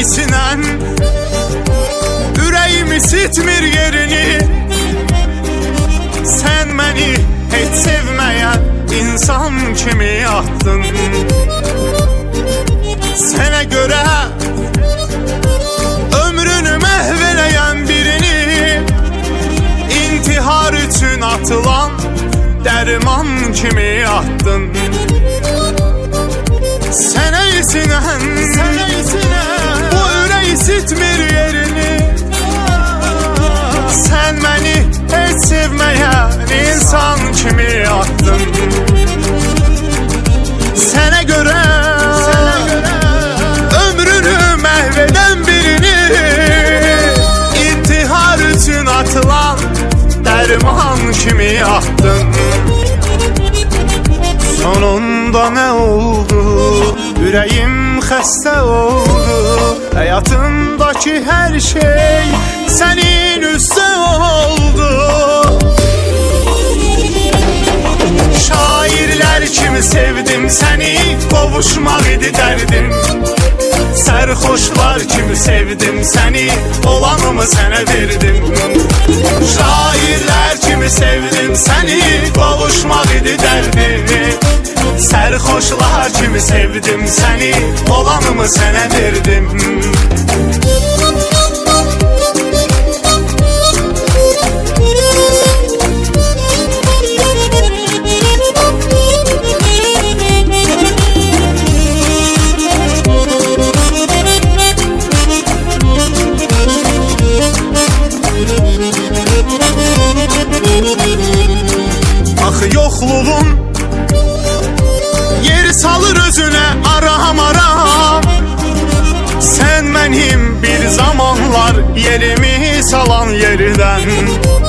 isinen Ürəyim isitmir yerini. Sen beni hiç sevmeyen insan kimi attın Sene göre ömrünü mehveleyen birini İntihar için atılan derman kimi attın Sene kimi attın? Sonunda ne oldu? Yüreğim xəstə oldu. Hayatımdaki her şey senin üstə oldu. Şairler kimi sevdim seni Qovuşmaq idi dərdim Sərxoşlar kimi sevdim seni Olanımı sənə verdim sevdim seni Qovuşmaq idi dərdim Sərxoşlar kimi sevdim seni Olanımı sənə verdim Axı yoxluğun Yer salır özünə aram aram Sen mənim bir zamanlar yerimi salan yerdən